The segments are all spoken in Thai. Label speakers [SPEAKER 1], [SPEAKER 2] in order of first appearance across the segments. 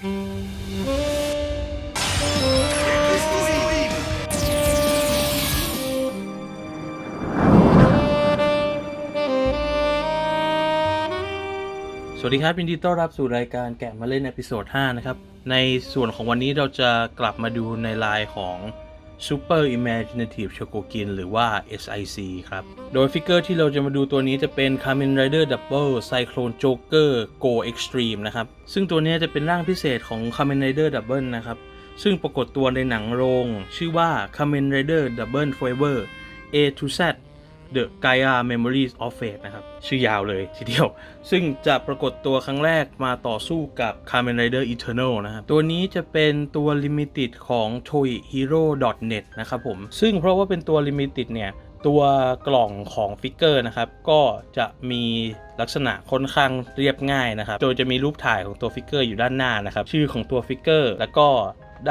[SPEAKER 1] สวัสดีครับยินดีต้อนรับสู่รายการแกะมาเล่นอพิโซด 5 นะครับ ในส่วนของวันนี้เราจะกลับมาดูในลายของ Super Imaginative Chokokin หรือว่า SIC ครับ โดยฟิกเกอร์ที่เราจะมาดูตัวนี้จะเป็น Kamen Rider Double Cyclone Joker Go Extreme นะครับ ซึ่งตัวนี้จะเป็นร่างพิเศษของ Kamen Rider Double นะครับ ซึ่งปรากฏตัวในหนังโรง ชื่อว่า Kamen Rider Double Forever A to Z The Gaia Memories of Fate นะครับ ชื่อยาวเลยทีเดียว ซึ่งจะปรากฏตัวครั้งแรกมาต่อสู้กับ Kamen Rider Eternal นะครับ ตัวนี้จะเป็นตัว Limited ของ Toei Hero net นะครับผม ซึ่งเพราะว่าเป็นตัว Limited เนี่ยตัวกล่องของฟิกเกอร์นะครับ ก็จะมีลักษณะค่อนข้างเรียบง่ายนะครับ โดยจะมีรูปถ่ายของตัวฟิกเกอร์อยู่ด้านหน้านะครับ ชื่อของตัวฟิกเกอร์ แล้วก็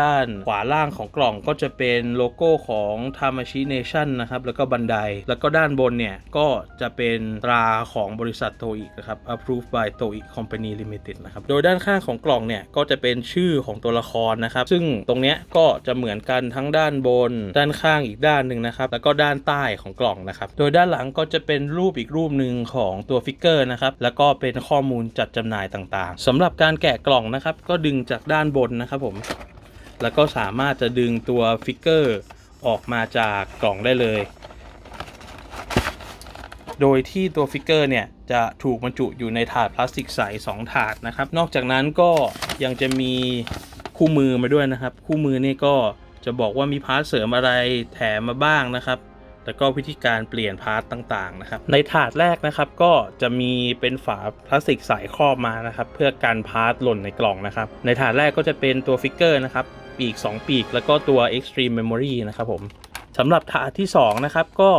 [SPEAKER 1] ด้านขวาล่างของกล่องก็จะเป็นโลโก้ของ Tamashi Nation นะครับแล้วก็บันได แล้วก็ด้านบนเนี่ย ก็จะเป็นตราของบริษัทโตอินะครับ approved by Toei Company Limited นะครับ โดยด้านข้างของกล่องเนี่ย ก็จะเป็นชื่อของตัวละครนะครับ ซึ่งตรงเนี้ยก็จะเหมือนกันทั้งด้านบน ด้านข้างอีกด้านหนึ่งนะครับ แล้วก็ด้านใต้ของกล่องนะครับ โดยด้านหลังก็จะเป็นรูปอีกรูปหนึ่งของตัวฟิกเกอร์นะครับ แล้วก็เป็นข้อมูลจัดจำหน่ายต่างๆสำหรับการแกะกล่องนะครับ ก็ดึงจากด้านบนนะครับผม แล้วก็สามารถจะดึงตัวฟิกเกอร์ออกมาจากกล่องได้เลย โดยที่ตัวฟิกเกอร์เนี่ยจะถูกบรรจุอยู่ในถาดพลาสติกใส2ถาดนะครับ นอกจากนั้นก็ยังจะมีคู่มือมาด้วยนะครับ คู่มือนี่ก็จะบอกว่ามีพาร์ทเสริมอะไรแถมมาบ้างนะครับแล้วก็วิธีการเปลี่ยนพาร์ตต่างๆนะครับ ในถาดแรกนะครับก็จะมีเป็นฝาพลาสติกใสครอบมานะครับ เพื่อกันพาร์ตหล่นในกล่องนะครับ ในถาดแรกก็จะเป็นตัวฟิกเกอร์นะครับ ปีก 2 ปีก แล้วก็ตัว Extreme Memory นะครับผมสำหรับถาดที่2นะครับก็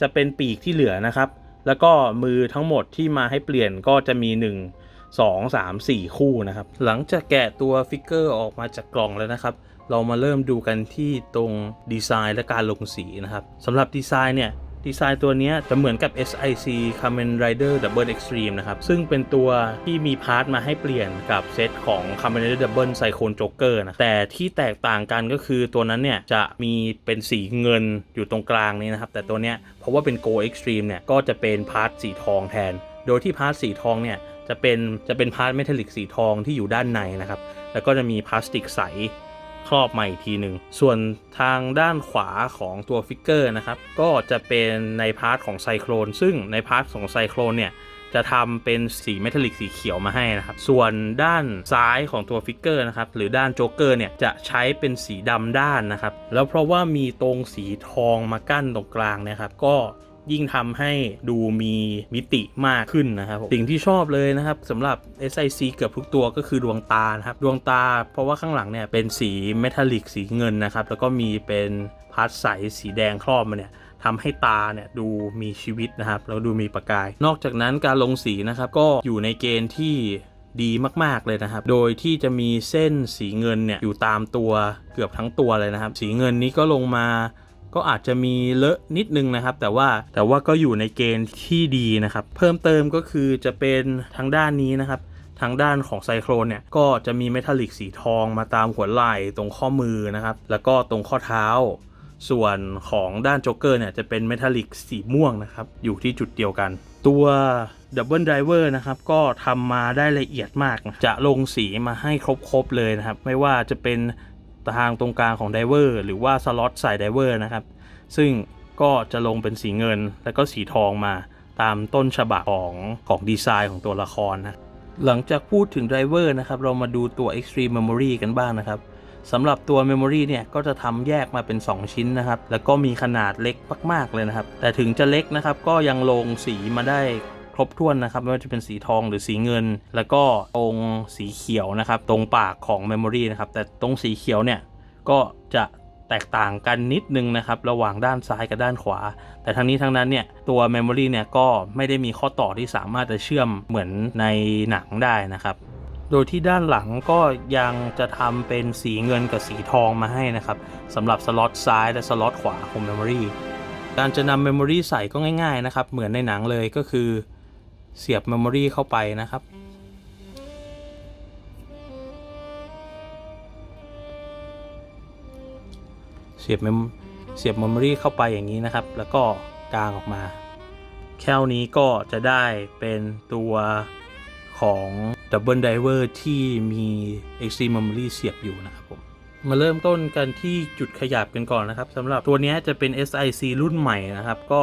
[SPEAKER 1] จะเป็นปีกที่เหลือนะครับ แล้วก็มือทั้งหมดที่มาให้เปลี่ยนก็จะมี 1 2 3 4 คู่นะครับ หลังจากแกะตัวฟิกเกอร์ออกมาจากกล่องแล้วนะครับ เรามาเริ่มดูกันที่ตรงดีไซน์และการลงสีนะครับสำหรับดีไซน์เนี่ย ดีไซน์ตัวนี้จะเหมือนกับ SIC Kamen Rider Double Extreme นะครับ ซึ่งเป็นตัวที่มีพาร์ทมาให้เปลี่ยนกับเซตของ Kamen Rider Double Cyclone Joker นะ แต่ที่แตกต่างกันก็คือตัวนั้นเนี่ยจะมีเป็นสีเงินอยู่ตรงกลางนี้นะครับ แต่ตัวเนี้ยเพราะว่าเป็น Go Extreme เนี่ยก็จะเป็นพาร์ทสีทองแทน โดยที่พาร์ทสีทองเนี่ยจะเป็นจะเป็นพาร์ทเมทัลลิกสีทองที่อยู่ด้านในนะครับ แล้วก็จะมีพลาสติกใส ครอบมาอีกทีหนึ่งส่วนทางด้านขวาของตัวฟิกเกอร์นะครับ ก็จะเป็นในพาร์ทของไซโครนซึ่งในพาร์ทของไซโครนเนี่ยจะทำเป็นสีเมทัลลิกสีเขียวมาให้นะครับ ส่วนด้านซ้ายของตัวฟิกเกอร์นะครับ หรือด้านโจ๊กเกอร์เนี่ย จะใช้เป็นสีดำด้านนะครับ แล้วเพราะว่ามีตรงสีทองมากั้นตรงกลางนะครับ ก็ ยิ่งทำให้ดูมีมิติมากขึ้นนะครับสิ่งที่ชอบเลยนะครับสำหรับ SIC เกือบทุกตัวก็คือดวงตานะครับดวงตา เพราะว่าข้างหลังเนี่ยเป็นสีเมทัลลิกสีเงินนะครับแล้วก็มีเป็นพาร์ทใสสีแดงครอบมาเนี่ยทำให้ตาเนี่ยดูมีชีวิตนะครับแล้วดูมีประกาย นอกจากนั้นการลงสีนะครับก็อยู่ในเกณฑ์ที่ดีมาก ๆ เลยนะครับ โดยที่จะมีเส้นสีเงินเนี่ยอยู่ตามตัวเกือบทั้งตัวเลยนะครับ สีเงินนี้ก็ลงมา ก็อาจจะมีเลอะนิดนึงนะครับ แต่ว่าแต่ว่าก็อยู่ในเกณฑ์ที่ดีนะครับ เพิ่มเติมก็คือจะเป็นทางด้านนี้นะครับทางด้านของไซโครนเนี่ยก็จะมีเมทัลลิกสีทองมาตามหัวไหล่ตรงข้อมือนะครับ แล้วก็ตรงข้อเท้า ส่วนของด้านโจ๊กเกอร์เนี่ยจะเป็นเมทัลลิกสีม่วงนะครับ อยู่ที่จุดเดียวกัน ตัวดับเบิลไดเวอร์นะครับ ก็ทำมาได้ละเอียดมาก จะลงสีมาให้ครบๆเลยนะครับ ไม่ว่าจะเป็น ตทางตรงกลางของไดเวอร์หรือว่าสล็อตใส่ไดเวอร์นะครับ ซึ่งก็จะลงเป็นสีเงินแล้วก็สีทองมาตามต้นฉบับของของดีไซน์ของตัวละครนะ หลังจากพูดถึงไดเวอร์นะครับ เรามาดูตัว Extreme Memory กันบ้างนะครับสำหรับตัว Memory เนี่ยก็จะทำแยกมาเป็น 2 ชิ้นนะครับ แล้วก็มีขนาดเล็กมาก ๆ เลยนะครับ แต่ถึงจะเล็กนะครับก็ยังลงสีมาได้ ครบถ้วนนะครับไม่ว่าจะเป็นสีทองหรือสีเงิน แล้วก็ตรงสีเขียวนะครับ ตรงปากของ Memory นะครับแต่ตรงสีเขียวเนี่ยก็จะแตกต่างกันนิดนึงนะครับระหว่างด้านซ้ายกับด้านขวา แต่ทั้งนี้ทั้งนั้นเนี่ยตัว Memory เนี่ยก็ไม่ได้มีข้อต่อที่สามารถจะเชื่อมเหมือนในหนังได้นะครับ โดยที่ด้านหลังก็ยังจะทำเป็นสีเงินกับสีทองมาให้นะครับสำหรับสล็อตซ้ายและสล็อตขวาของ Memory การจะนำ Memory ใส่ก็ง่ายๆนะครับเหมือนในหนังเลยก็คือ เสียบเมมโมรีเข้าไปนะครับ เสียบเมมสียบเมมโมรีเข้าไปอย่างนี้นะครับ แล้วก็กางออกมาแค่นี้ก็จะได้เป็นตัวของ double diver ที่มี XC Memory เสียบอยู่นะครับผม มาเริ่มต้นกันที่จุดขยับกันก่อนนะครับสำหรับตัวนี้จะเป็น SIC รุ่นใหม่นะครับ ก็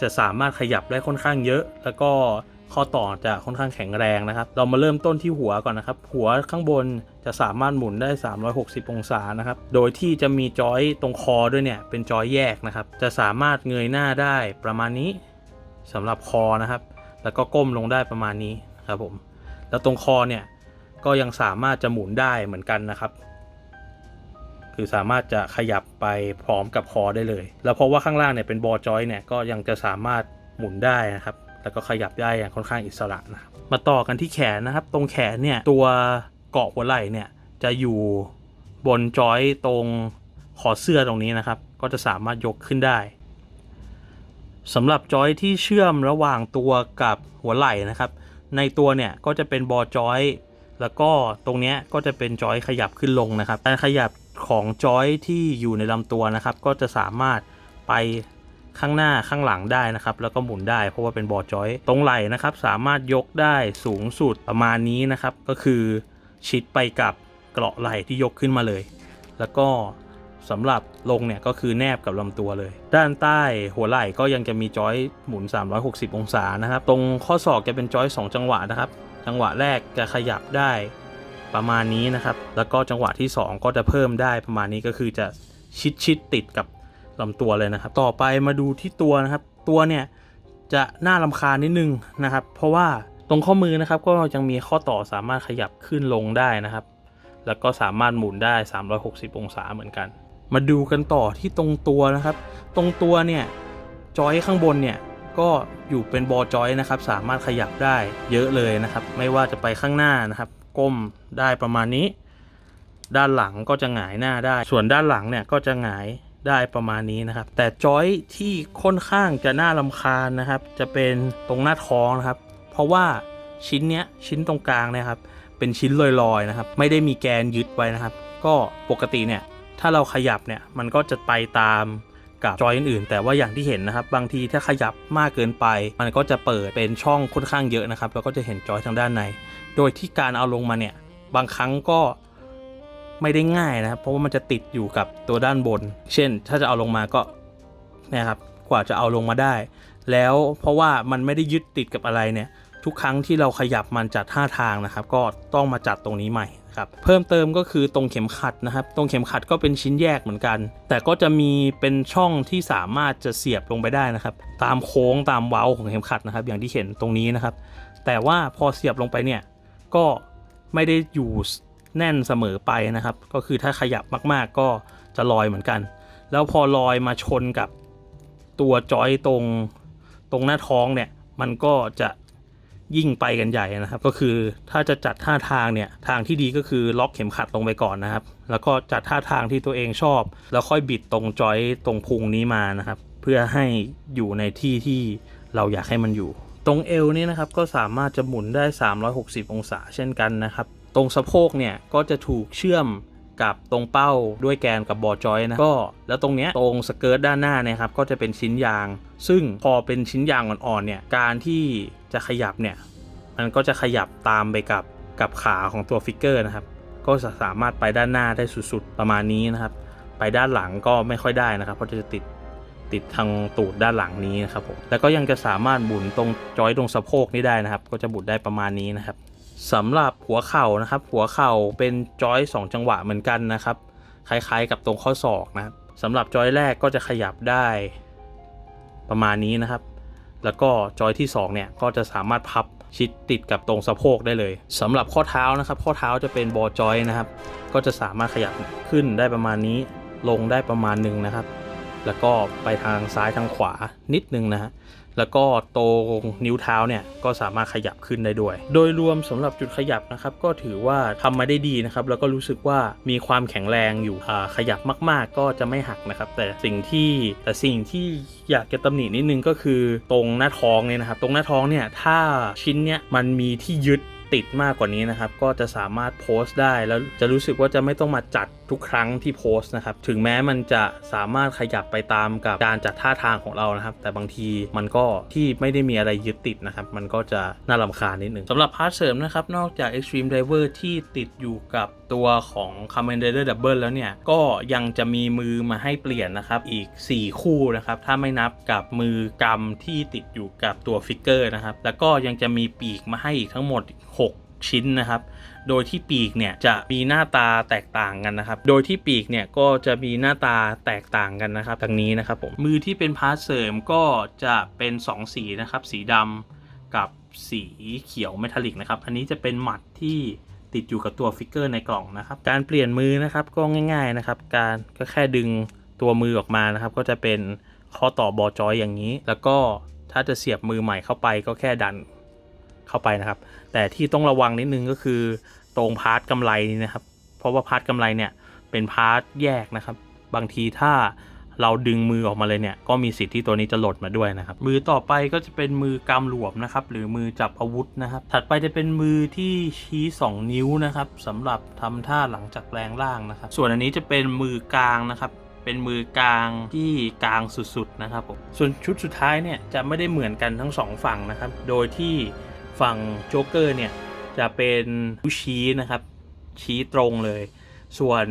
[SPEAKER 1] จะสามารถขยับได้ค่อนข้างเยอะ แล้วก็ ข้อต่อจะค่อนข้างแข็งแรงนะครับ เรามาเริ่มต้นที่หัวก่อนนะครับ หัวข้างบนจะสามารถหมุนได้ 360 องศานะครับ โดยที่จะมีจอยตรงคอด้วยเนี่ย เป็นจอยแยกนะครับ จะสามารถเงยหน้าได้ประมาณนี้สำหรับคอนะครับ แล้วก็ก้มลงได้ประมาณนี้ครับผม แล้วตรงคอเนี่ย ก็ยังสามารถจะหมุนได้เหมือนกันนะครับ คือสามารถจะขยับไปพร้อมกับคอได้เลย แล้วเพราะว่าข้างล่างเนี่ยเป็นบอจอยเนี่ย ก็ยังจะสามารถหมุนได้นะครับ แล้วก็ขยับได้อย่างค่อนข้างอิสระนะมาต่อกันที่แขนนะครับ ตรงแขนเนี่ยตัวเกาะหัวไหล่เนี่ยจะอยู่บนจอยตรงขอเสื้อตรงนี้นะครับ ก็จะสามารถยกขึ้นได้สำหรับจอยที่เชื่อมระหว่างตัวกับหัวไหล่นะครับ ในตัวเนี่ยก็จะเป็นบอจอยแล้วก็ตรงนี้ก็จะเป็นจอยขยับขึ้นลงนะครับการขยับของจอยที่อยู่ในลำตัวนะครับ ก็จะสามารถไป ข้างหน้าข้างหลังได้นะครับ แล้วก็หมุนได้เพราะว่าเป็นบอจอย ตรงไหล่นะครับ สามารถยกได้สูงสุดประมาณนี้นะครับ ก็คือชิดไปกับเกราะไหล่ที่ยกขึ้นมาเลย แล้วก็สำหรับลงเนี่ยก็คือแนบกับลำตัวเลย ด้านใต้หัวไหล่ก็ยังจะมีจอยหมุน 360 องศานะครับ ตรงข้อศอกจะเป็นจอย 2 จังหวะนะครับ จังหวะแรกจะขยับได้ประมาณนี้นะครับ แล้วก็จังหวะที่ 2 ก็จะเพิ่มได้ประมาณนี้ก็คือจะชิดชิดติดกับ ลำตัวเลยนะครับ ต่อไปมาดูที่ตัวนะครับ ตัวเนี่ยจะน่าลำคาญนิดนึงนะครับ เพราะว่าตรงข้อมือนะครับก็ยังมีข้อต่อสามารถขยับขึ้นลงได้นะครับ แล้วก็สามารถหมุนได้ 360 องศาเหมือนกัน มาดูกันต่อที่ตรงตัวนะครับ ตรงตัวเนี่ยจอยข้างบนเนี่ยก็อยู่เป็นบอจอยนะครับ สามารถขยับได้เยอะเลยนะครับ ไม่ว่าจะไปข้างหน้านะครับ ก้มได้ประมาณนี้ ด้านหลังก็จะหงายหน้าได้ ส่วนด้านหลังเนี่ยก็จะหงาย ได้ประมาณนี้นะครับ แต่จอยที่ค่อนข้างจะน่าลำคาญนะครับ จะเป็นตรงหน้าท้องนะครับ เพราะว่าชิ้นเนี้ยชิ้นตรงกลางเนะครับ เป็นชิ้นลอยๆนะครับ ไม่ได้มีแกนยึดไว้นะครับ ก็ปกติเนี่ยถ้าเราขยับเนี่ยมันก็จะไปตามกับจอยอื่นๆ แต่ว่าอย่างที่เห็นนะครับ บางทีถ้าขยับมากเกินไป มันก็จะเปิดเป็นช่องค่อนข้างเยอะนะครับ แล้วก็จะเห็นจอยทางด้านใน โดยที่การเอาลงมาเนี่ยบางครั้งก็ ไม่ได้ง่ายนะครับเพราะว่ามันจะติดอยู่กับตัวด้านบน เช่น ถ้าจะเอาลงมาก็นี่ยครับกว่าจะเอาลงมาได้ แล้วเพราะว่ามันไม่ได้ยึดติดกับอะไรเนี่ยทุกครั้งที่เราขยับมันจัดท่าทางนะครับ ก็ต้องมาจัดตรงนี้ใหม่ครับเพิ่มเติมก็คือตรงเข็มขัดนะครับ ตรงเข็มขัดก็เป็นชิ้นแยกเหมือนกัน แต่ก็จะมีเป็นช่องที่สามารถจะเสียบลงไปได้นะครับ ตามโค้งตามเว้าของเข็มขัดนะครับ อย่างที่เห็นตรงนี้นะครับ แต่ว่าพอเสียบลงไปเนี่ยก็ไม่ได้อยู่ แน่นเสมอไปนะครับ ก็คือถ้าขยับมากๆก็จะลอยเหมือนกัน แล้วพอลอยมาชนกับตัวจอยตรงตรงหน้าท้องเนี่ย มันก็จะยิ่งไปกันใหญ่นะครับ ก็คือถ้าจะจัดท่าทางเนี่ยทางที่ดีก็คือล็อกเข็มขัดลงไปก่อนนะครับ แล้วก็จัดท่าทางที่ตัวเองชอบ แล้วค่อยบิดตรงจอยตรงพุงนี้มานะครับ เพื่อให้อยู่ในที่ที่เราอยากให้มันอยู่ ตรงเอวนี่นะครับก็สามารถจะหมุนได้ 360 องศาเช่นกันนะครับ ตรงสะโพกเนี่ยก็จะถูกเชื่อมกับตรงเป้าด้วยแกนกับบอจอยนะก็แล้วตรงเนี้ยตรงสเกิร์ตด้านหน้านี่ยครับก็จะเป็นชิ้นยาง ซึ่งพอเป็นชิ้นยางอ่อนๆเนี่ยการที่จะขยับเนี่ยมันก็จะขยับตามไปกับกับขาของตัวฟิกเกอร์นะครับก็จะสามารถไปด้านหน้าได้สุดๆประมาณนี้นะครับ ไปด้านหลังก็ไม่ค่อยได้นะครับ เพราะจะติดติดทางตูดด้านหลังนี้นะครับผมแล้วก็ยังจะสามารถหมุนตรงจอยตรงสะโพกนี้ได้นะครับ ก็จะหมุนได้ประมาณนี้นะครับ สำหรับหัวเข่านะครับ หัวเข่าเป็นจอย 2 จังหวะเหมือนกันนะครับ คล้ายๆกับตรงข้อศอกนะครับสำหรับจอยแรกก็จะขยับได้ประมาณนี้นะครับ แล้วก็จอยที่ 2 เนี่ยก็จะสามารถพับชิดติดกับตรงสะโพกได้เลยสำหรับข้อเท้านะครับ ข้อเท้าจะเป็นบอจอยนะครับ ก็จะสามารถขยับขึ้นได้ประมาณนี้ ลงได้ประมาณหนึ่งนะครับ แล้วก็ไปทางซ้ายทางขวานิดนึงนะฮะ แล้วก็ตรงนิ้วเท้าเนี่ยก็สามารถขยับขึ้นได้ด้วย โดยรวมสำหรับจุดขยับนะครับก็ถือว่าทำมาได้ดีนะครับแล้วก็รู้สึกว่ามีความแข็งแรงอยู่ขยับมาก ๆ ก็จะไม่หักนะครับ แต่สิ่งที่แต่สิ่งที่อยากจะตำหนินิดนึงก็คือตรงหน้าท้องเนี่ยนะครับตรงหน้าท้องเนี่ยถ้าชิ้นเนี้ยมันมีที่ยึดติดมากกว่านี้นะครับ ก็จะสามารถโพสต์ได้แล้วจะรู้สึกว่าจะไม่ต้องมาจัดทุกครั้งที่โพสต์นะครับ ถึงแม้มันจะสามารถขยับไปตามกับการจัดท่าทางของเรานะครับ แต่บางทีมันก็ที่ไม่ได้มีอะไรยึดติดนะครับ มันก็จะน่ารำคาญนิดหนึ่งสำหรับพาร์ทเสริมนะครับ นอกจาก Extreme Driver ที่ติดอยู่กับตัวของ Kamen d e r Double แล้วเนี่ย ก็ยังจะมีมือมาให้เปลี่ยนนะครับ อีก 4 คู่นะครับ ถ้าไม่นับกับมือกำที่ติดอยู่กับตัวฟิกเกอร์นะครับ แล้วก็ยังจะมีปีกมาให้อีกทั้งหมด 6 ชิ้นนะครับ โดยที่ปีกเนี่ยจะมีหน้าตาแตกต่างกันนะครับ โดยที่ปีกเนี่ยก็จะมีหน้าตาแตกต่างกันนะครับทางนี้นะครับผม มือที่เป็นพาร์ทเสริมก็จะเป็น 2 สีนะครับ สีดำกับสีเขียวเมทัลลิกนะครับ อันนี้จะเป็นหมัดที่ติดอยู่กับตัวฟิกเกอร์ในกล่องนะครับ การเปลี่ยนมือนะครับก็ง่าย ๆนะครับ การก็แค่ดึงตัวมือออกมานะครับ ก็จะเป็นข้อต่อบอจอยอย่างนี้ แล้วก็ถ้าจะเสียบมือใหม่เข้าไปก็แค่ดัน เข้าไปนะครับ แต่ที่ต้องระวังนิดนึงก็คือตรงพาร์ทกำไรนี่นะครับ เพราะว่าพาร์ทกำไรเนี่ยเป็นพาร์ทแยกนะครับ บางทีถ้าเราดึงมือออกมาเลยเนี่ยก็มีสิทธิ์ที่ตัวนี้จะหล่นมาด้วยนะครับ มือต่อไปก็จะเป็นมือกำหลวมนะครับ หรือมือจับอาวุธนะครับ ถัดไปจะเป็นมือที่ชี้ 2 นิ้วนะครับสำหรับทำท่าหลังจากแปลงร่างนะครับ ส่วนอันนี้จะเป็นมือกลางนะครับ เป็นมือกลางที่กลางสุดๆนะครับผมส่วนชุดสุดท้ายเนี่ยจะไม่ได้เหมือนกันทั้งสองฝั่งนะครับ โดยที่ ฝั่งโจ๊กเกอร์เนี่ยจะเป็นนิ้วชี้นะครับ ชี้ตรงเลย ส่วน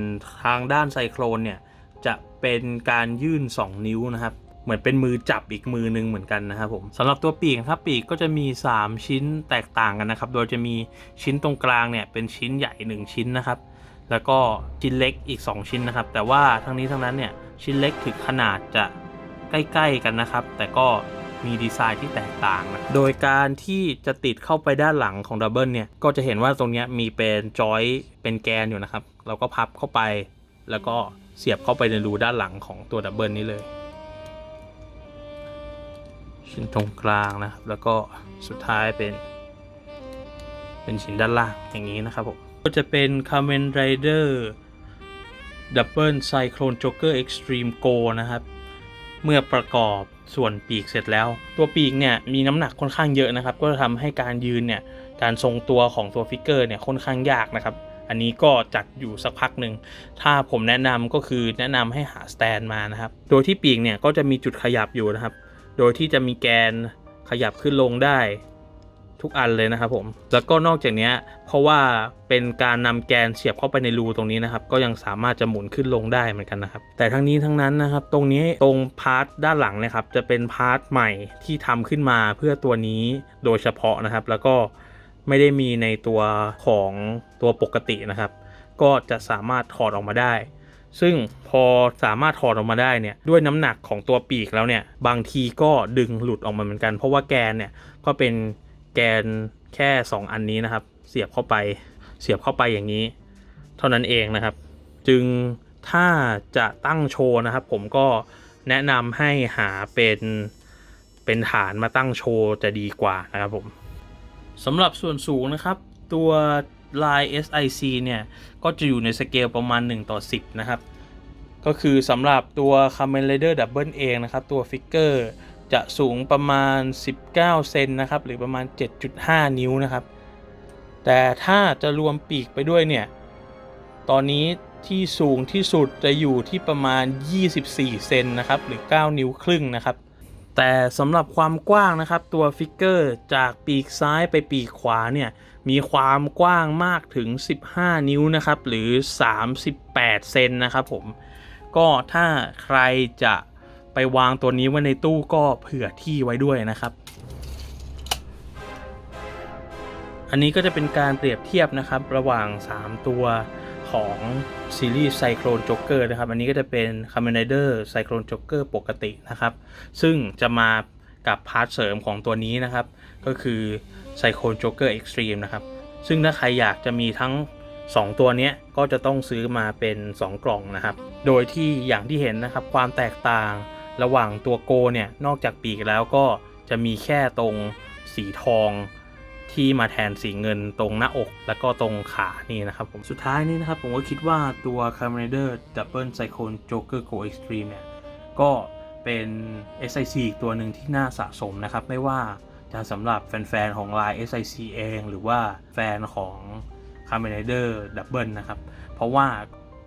[SPEAKER 1] ทางด้านไซโครนเนี่ยจะเป็นการยื่น 2 นิ้วนะครับเหมือนเป็นมือจับอีกมือหนึงเหมือนกันนะครับผมสำหรับตัวปีกครับปีกก็จะมี 3 ชิ้นแตกต่างกันนะครับ โดยจะมีชิ้นตรงกลางเนี่ยเป็นชิ้นใหญ่ 1 ชิ้นนะครับ แล้วก็ชิ้นเล็กอีก 2 ชิ้นนะครับ แต่ว่าทั้งนี้ทั้งนั้นเนี่ยชิ้นเล็กถึงขนาดจะใกล้ๆกันนะครับ แต่ก็ มีดีไซน์ที่แตกต่างนะโดยการที่จะติดเข้าไปด้านหลังของดับเบิลเนี่ย ก็จะเห็นว่าตรงนี้มีเป็นจอยเป็นแกนอยู่นะครับ เราก็พับเข้าไป แล้วก็เสียบเข้าไปในรูด้านหลังของตัวดับเบิลนี้เลยชิ้นตรงกลางนะครับ แล้วก็สุดท้ายเป็น เป็นชิ้นด้านล่างอย่างนี้นะครับผมก็จะเป็น Kamen Rider Double Cyclone Joker Extreme Go นะครับ เมื่อประกอบ ส่วนปีกเสร็จแล้ว ตัวปีกเนี่ยมีน้ำหนักค่อนข้างเยอะนะครับ ก็จะทำให้การยืนเนี่ยการทรงตัวของตัวฟิกเกอร์เนี่ยค่อนข้างยากนะครับอันนี้ก็จัดอยู่สักพักหนึ่ง ถ้าผมแนะนำก็คือแนะนำให้หาสแตนมานะครับ โดยที่ปีกเนี่ยก็จะมีจุดขยับอยู่นะครับ โดยที่จะมีแกนขยับขึ้นลงได้ ทุกอันเลยนะครับผม แล้วก็นอกจากนี้เพราะว่าเป็นการนำแกนเสียบเข้าไปในรูตรงนี้นะครับ ก็ยังสามารถจะหมุนขึ้นลงได้เหมือนกันนะครับ แต่ทั้งนี้ทั้งนั้นนะครับ ตรงนี้ตรงพาร์ทด้านหลังนะครับ จะเป็นพาร์ทใหม่ที่ทำขึ้นมาเพื่อตัวนี้โดยเฉพาะนะครับ แล้วก็ไม่ได้มีในตัวของตัวปกตินะครับ ก็จะสามารถถอดออกมาได้ซึ่งพอสามารถถอดออกมาได้เนี่ยด้วยน้ำหนักของตัวปีกแล้วเนี่ยบางทีก็ดึงหลุดออกมาเหมือนกัน เพราะว่าแกนเนี่ยก็เป็น แกนแค่ 2 อันนี้นะครับ เสียบเข้าไป เสียบเข้าไปอย่างนี้ เท่านั้นเองนะครับ จึงถ้าจะตั้งโชว์นะครับ ผมก็แนะนำให้หาเป็นเป็นฐานมาตั้งโชว์จะดีกว่านะครับผมสำหรับส่วนสูงนะครับ ตัวลาย SIC เนี่ย ก็จะอยู่ในสเกลประมาณ 1 ต่อ 10 นะครับ ก็คือสำหรับตัว Kamen Rider Double เองนะครับ ตัวฟิกเกอร์ จะสูงประมาณ 19 เซนนะครับ หรือประมาณ 7.5 นิ้วนะครับ แต่ถ้าจะรวมปีกไปด้วยเนี่ย ตอนนี้ที่สูงที่สุดจะอยู่ที่ประมาณ 24 เซนนะครับ หรือ 9 นิ้วครึ่งนะครับ แต่สำหรับความกว้างนะครับ ตัวฟิกเกอร์จากปีกซ้ายไปปีกขวาเนี่ย มีความกว้างมากถึง 15 นิ้วนะครับ หรือ 38 เซนนะครับผม ก็ถ้าใครจะ ไปวางตัวนี้ไว้ในตู้ก็เผื่อที่ไว้ด้วยนะครับ อันนี้ก็จะเป็นการเปรียบเทียบนะครับ ระหว่าง 3 ตัวของซีรีส์ไซโครนจ็อกเกอร์นะครับ อันนี้ก็จะเป็น Kamen Rider ไซโครนจ็อกเกอร์ปกตินะครับ ซึ่งจะมากับพาร์ทเสริมของตัวนี้นะครับ ก็คือไซโครนจ็อกเกอร์เอ็กซ์ตรีมนะครับ ซึ่งถ้าใครอยากจะมีทั้ง 2 ตัวนี้ก็จะต้องซื้อมาเป็น 2 กล่องนะครับ โดยที่อย่างที่เห็นนะครับ ความแตกต่าง ระหว่างตัวโกเนี่ยนอกจากปีกแล้วก็จะมีแค่ตรงสีทองที่มาแทนสีเงินตรงหน้าอก แล้วก็ตรงขานี่นะครับผมสุดท้ายนี้นะครับผมก็คิดว่าตัว Kamen Rider Double Cyclone Joker Go Extreme เนี่ยก็เป็น SIC อีกตัวหนึ่งที่น่าสะสมนะครับ ไม่ว่าจะสำหรับแฟน ๆ ของ Line SIC เอง หรือว่าแฟนของ Kamen Rider Double นะครับ เพราะว่า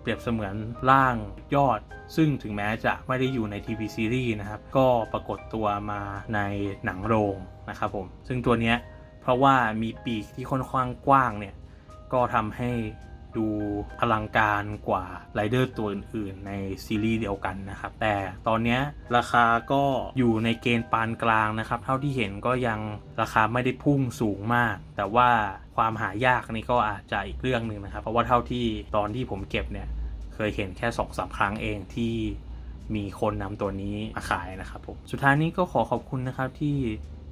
[SPEAKER 1] รียบเสมือนร่างยอด ซึ่งถึงแม้จะไม่ได้อยู่ในทีวีซีรีส์นะครับ ก็ปรากฏตัวมาในหนังโรงนะครับผม ซึ่งตัวเนี้ยเพราะว่ามีปีกที่ค่อนข้างกว้างเนี่ย ก็ทำให้ดูอลังการกว่าไรเดอร์ตัวอื่นๆ ในซีรีส์เดียวกันนะครับ แต่ตอนนี้ราคาก็อยู่ในเกณฑ์ปานกลางนะครับ เท่าที่เห็นก็ยังราคาไม่ได้พุ่งสูงมาก แต่ว่าความหายากนี่ก็อาจจะอีกเรื่องหนึ่งนะครับ เพราะว่าเท่าที่ตอนที่ผมเก็บเนี่ย เคยเห็นแค่2อสาครั้งเองที่มีคนนำตัวนี้มาขายนะครับผม สุดท้ายนี้ก็ขอขอบคุณนะครับที่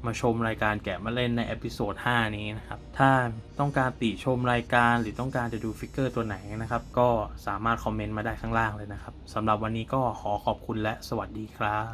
[SPEAKER 1] มาชมรายการแกะมาเล่นในเอพิโซด5นี้นะครับ ถ้าต้องการติชมรายการหรือต้องการจะดูฟิกเกอร์ตัวไหนนะครับ ก็สามารถคอมเมนต์มาได้ข้างล่างเลยนะครับสำหรับวันนี้ก็ขอขอบคุณและสวัสดีครับ